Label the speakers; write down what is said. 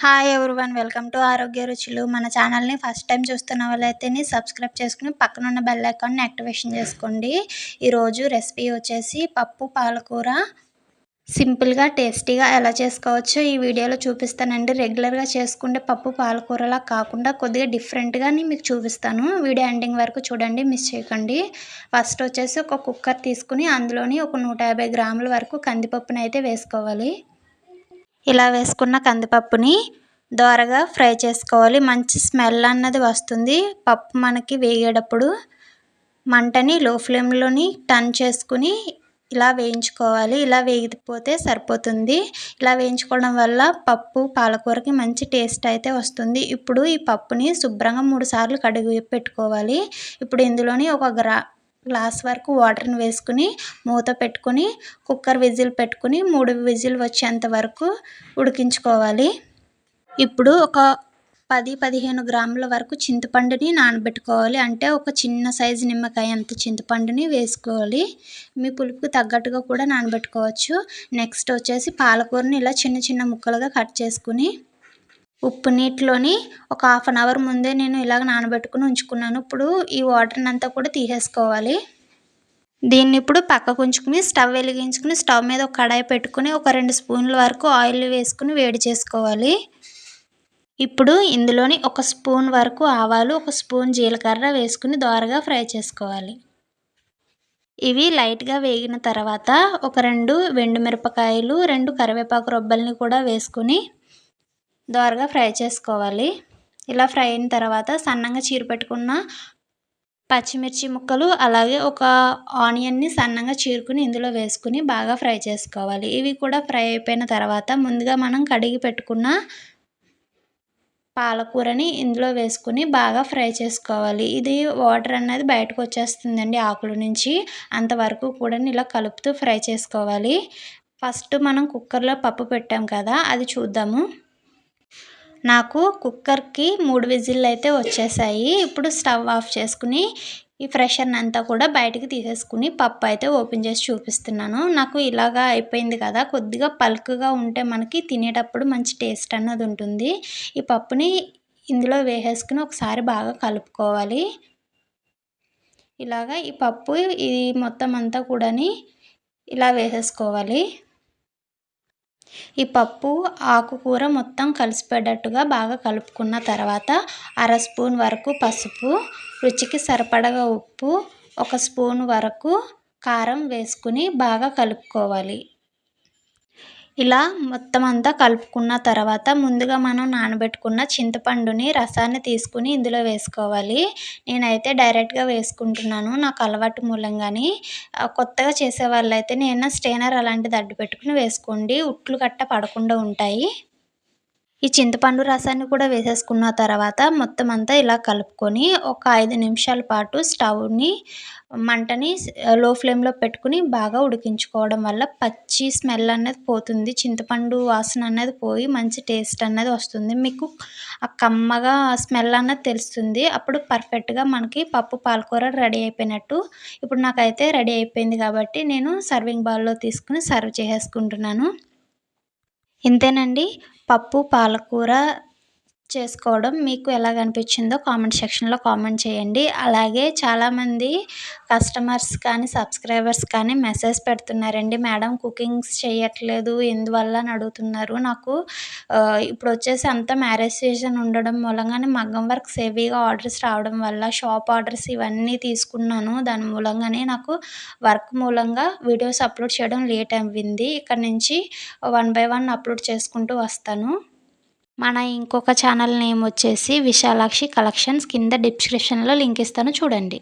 Speaker 1: Hi everyone welcome to ఆరోగ్య రుచులు మన ఛానల్ని ఫస్ట్ టైం చూస్తున్న వాళ్ళైతేనే సబ్స్క్రైబ్ చేసుకుని పక్కన ఉన్న బెల్ ఐకాన్ని యాక్టివేషన్ చేసుకోండి. ఈరోజు రెసిపీ వచ్చేసి పప్పు పాలకూర. సింపుల్గా టేస్టీగా ఎలా చేసుకోవచ్చో ఈ వీడియోలో చూపిస్తానండి. రెగ్యులర్గా చేసుకుంటే పప్పు పాలకూరలా కాకుండా కొద్దిగా డిఫరెంట్గా మీకు చూపిస్తాను. వీడియో ఎండింగ్ వరకు చూడండి మిస్ చేయకండి. ఫస్ట్ వచ్చేసి ఒక కుక్కర్ తీసుకుని అందులోని ఒక నూట యాభై గ్రాముల వరకు కందిపప్పునైతే వేసుకోవాలి. ఇలా వేసుకున్న కందిపప్పుని దోరగా ఫ్రై చేసుకోవాలి. మంచి స్మెల్ అన్నది వస్తుంది. పప్పు మనకి వేగేటప్పుడు మంటని లో ఫ్లేమ్లోని టర్న్ చేసుకుని ఇలా వేయించుకోవాలి. ఇలా వేగిపోతే సరిపోతుంది. ఇలా వేయించుకోవడం వల్ల పప్పు పాలకూరకి మంచి టేస్ట్ అయితే వస్తుంది. ఇప్పుడు ఈ పప్పుని శుభ్రంగా మూడు సార్లు కడిగి పెట్టుకోవాలి. ఇప్పుడు ఇందులోని ఒక గ్రా గ్లాస్ వరకు వాటర్ని వేసుకుని మూత పెట్టుకుని కుక్కర్ విజిల్ పెట్టుకుని మూడు విజిల్ వచ్చేంత వరకు ఉడికించుకోవాలి. ఇప్పుడు ఒక పది పదిహేను గ్రాముల వరకు చింతపండుని నానబెట్టుకోవాలి. అంటే ఒక చిన్న సైజు నిమ్మకాయ అంత చింతపండుని వేసుకోవాలి. మీ పులుపుకి తగ్గట్టుగా కూడా నానబెట్టుకోవచ్చు. నెక్స్ట్ వచ్చేసి పాలకూరని ఇలా చిన్న చిన్న ముక్కలుగా కట్ చేసుకుని ఉప్పు నీటిలోని ఒక హాఫ్ అన్ అవర్ ముందే నేను ఇలాగ నానబెట్టుకుని ఉంచుకున్నాను. ఇప్పుడు ఈ వాటర్ని అంతా కూడా తీసేసుకోవాలి. దీన్ని ఇప్పుడు పక్కకు ఉంచుకుని స్టవ్ వెలిగించుకుని స్టవ్ మీద ఒక కడాయి పెట్టుకుని ఒక రెండు స్పూన్ల వరకు ఆయిల్ వేసుకుని వేడి చేసుకోవాలి. ఇప్పుడు ఇందులోని ఒక స్పూన్ వరకు ఆవాలు ఒక స్పూన్ జీలకర్ర వేసుకుని దోరగా ఫ్రై చేసుకోవాలి. ఇవి లైట్గా వేగిన తర్వాత ఒక రెండు వెండు మిరపకాయలు రెండు కరివేపాకు రొబ్బల్ని కూడా వేసుకుని దోరగా ఫ్రై చేసుకోవాలి. ఇలా ఫ్రై అయిన తర్వాత సన్నగా చీర పెట్టుకున్న పచ్చిమిర్చి ముక్కలు అలాగే ఒక ఆనియన్ని సన్నగా చీరుకుని ఇందులో వేసుకుని బాగా ఫ్రై చేసుకోవాలి. ఇవి కూడా ఫ్రై అయిపోయిన తర్వాత ముందుగా మనం కడిగి పెట్టుకున్న పాలకూరని ఇందులో వేసుకుని బాగా ఫ్రై చేసుకోవాలి. ఇది వాటర్ అనేది బయటకు వచ్చేస్తుందండి ఆకుల నుంచి. అంతవరకు కూడా ఇలా కలుపుతూ ఫ్రై చేసుకోవాలి. ఫస్ట్ మనం కుక్కర్లో పప్పు పెట్టాం కదా అది చూద్దాము. నాకు కుక్కర్కి మూడు విజిల్లు అయితే వచ్చేసాయి. ఇప్పుడు స్టవ్ ఆఫ్ చేసుకుని ఈ ఫ్రెషర్ని అంతా కూడా బయటికి తీసేసుకుని పప్పు అయితే ఓపెన్ చేసి చూపిస్తున్నాను. నాకు ఇలాగా అయిపోయింది కదా కొద్దిగా పల్క్గా ఉంటే మనకి తినేటప్పుడు మంచి టేస్ట్ అన్నది ఉంటుంది. ఈ పప్పుని ఇందులో వేసేసుకుని ఒకసారి బాగా కలుపుకోవాలి. ఇలాగా ఈ పప్పు ఈ మొత్తం అంతా కూడాని ఇలా వేసేసుకోవాలి. ఈ పప్పు ఆకుకూర మొత్తం కలిసిపోయేటట్టుగా బాగా కలుపుకున్న తర్వాత అర స్పూన్ వరకు పసుపు రుచికి సరిపడగా ఉప్పు ఒక స్పూన్ వరకు కారం వేసుకుని బాగా కలుపుకోవాలి. ఇలా మొత్తం అంతా కలుపుకున్న తర్వాత ముందుగా మనం నానబెట్టుకున్న చింతపండుని రసాన్ని తీసుకుని ఇందులో వేసుకోవాలి. నేనైతే డైరెక్ట్గా వేసుకుంటున్నాను. నాకు అలవాటు మూలంగాని. కొత్తగా చేసే వాళ్ళైతే నేను స్టెయినర్ అలాంటిది అడ్డు పెట్టుకుని వేసుకోండి. ఉట్లు గట్ట పడకుండా ఉంటాయి. ఈ చింతపండు రసాన్ని కూడా వేసేసుకున్న తర్వాత మొత్తం అంతా ఇలా కలుపుకొని ఒక ఐదు నిమిషాల పాటు స్టవ్ని మంటని లో ఫ్లేమ్లో పెట్టుకుని బాగా ఉడికించుకోవడం వల్ల పచ్చి స్మెల్ అనేది పోతుంది. చింతపండు వాసన అనేది పోయి మంచి టేస్ట్ అనేది వస్తుంది. మీకు ఆ కమ్మగా స్మెల్ అన్నది తెలుస్తుంది. అప్పుడు పర్ఫెక్ట్గా మనకి పప్పు పాలకూర రెడీ అయిపోయినట్టు. ఇప్పుడు నాకైతే రెడీ అయిపోయింది కాబట్టి నేను సర్వింగ్ బౌల్లో తీసుకుని సర్వ్ చేసేసుకుంటున్నాను. ఇంతేనండి. పప్పు పాలకూర చేసుకోవడం మీకు ఎలాగ అనిపించిందో కామెంట్ సెక్షన్లో కామెంట్ చేయండి. అలాగే చాలామంది కస్టమర్స్ కానీ సబ్స్క్రైబర్స్ కానీ మెసేజ్ పెడుతున్నారండి. మేడం కుకింగ్స్ చేయట్లేదు ఎందువల్ల? అని అడుగుతున్నారు. నాకు ఇప్పుడు వచ్చేసి అంతా మ్యారేజ్ సీజన్ ఉండడం మూలంగానే మగ్గం వర్క్ హెవీగా ఆర్డర్స్ రావడం వల్ల షాప్ ఆర్డర్స్ ఇవన్నీ తీసుకున్నాను. దాని మూలంగానే నాకు వర్క్ మూలంగా వీడియోస్ అప్లోడ్ చేయడం లేట్ అయింది ఇక్కడ నుంచి వన్ బై వన్ అప్లోడ్ చేసుకుంటూ వస్తాను. మన ఇంకొక ఛానల్ నేమ్ వచ్చేసి విశాలాక్షి కలెక్షన్స్ కింద డిస్క్రిప్షన్లో లింక్ ఇస్తాను చూడండి.